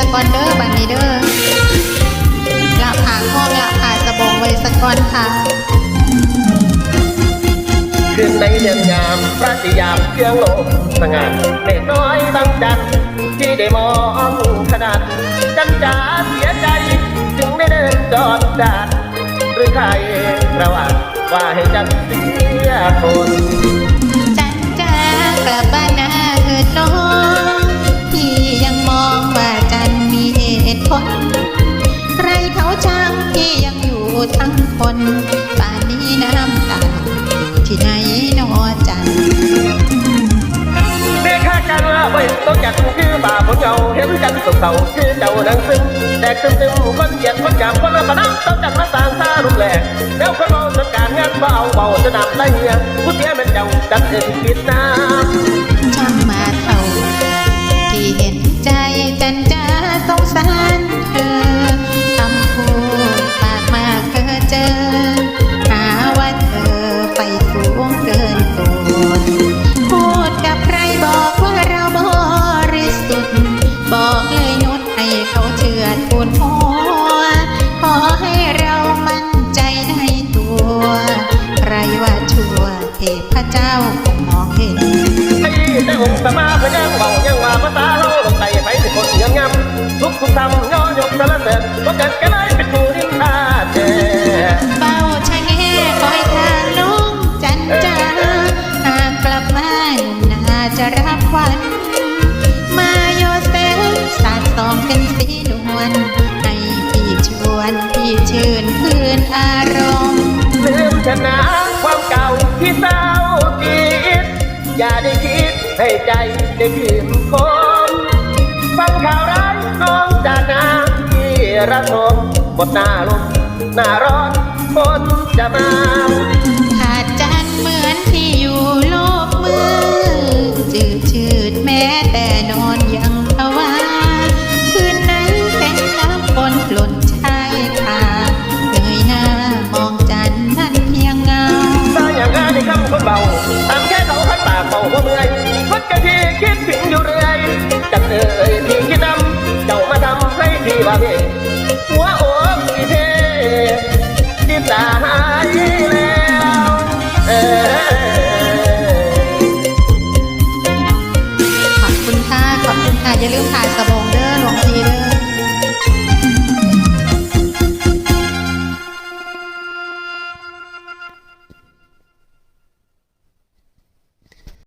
สกอนเดอร์บันนี้เดอร์ละผ่าข้องละผ่าสะบงไว้สกอนค่ะขึ้นในเดือนงามพระติยามเครื่องลมสง่าเล็กน้อยบังจันที่ได้มองขนาดจันจ๋าเสียใจ จึงไม่เดินจอดจัดหรือใครประวัติว่าให้จันเสียคน คนป่านนี้น้ำตาที่ไหนนอจันเด็กข้ากันว่าไว้ต้องจัดคือป่าผลเงาเห็นจันสุขเขาคือเจ้านังซึ่งแตกซึมซึมคนเหยียดคนหยาบคนละปะนังต้องจัดมาสางท่ารุนแรงแล้วคนเราจัดการงานเบาเบาจะนำไรเฮียผู้เสียเป็นเจ้าจัดเอ็นคิดน้ำ งเกินตัวพูดกับใครบอกว่าเราบริสุทธิ์บอกเลยนุชให้เขาเชื่อทูนหัวขอให้เรามั่นใจในตัวใครว่าชั่วเทพเจ้าคงมองเห็นไอ้แต่องค์สมาพยังเบายังว่าภาษาเราลงใจไปสิคนยังงำทุกทุกทำ ชื่นคืนอารมณ์ลืมชนะความเก่าที่เศร้าจิตอย่าได้คิดให้ใจได้คืนคมฟังข่าวร้ายน้องจากนาที่ระทมบทหน้าลมหน้าร้อนฝนจะมาขาดจันเหมือนที่อยู่โลกมืด ก็ที่คิดถึงอยู่เรื่อยจังเอ่ยพี่คิดนำเจ้ามาทำให้พี่ว่าเบหัวโอกที่เทที่สายแล้วเออขอบคุณค่ะ ขอบคุณค่ะ อย่าลืมถ่ายสบงเด้อหลวงพีเด้อ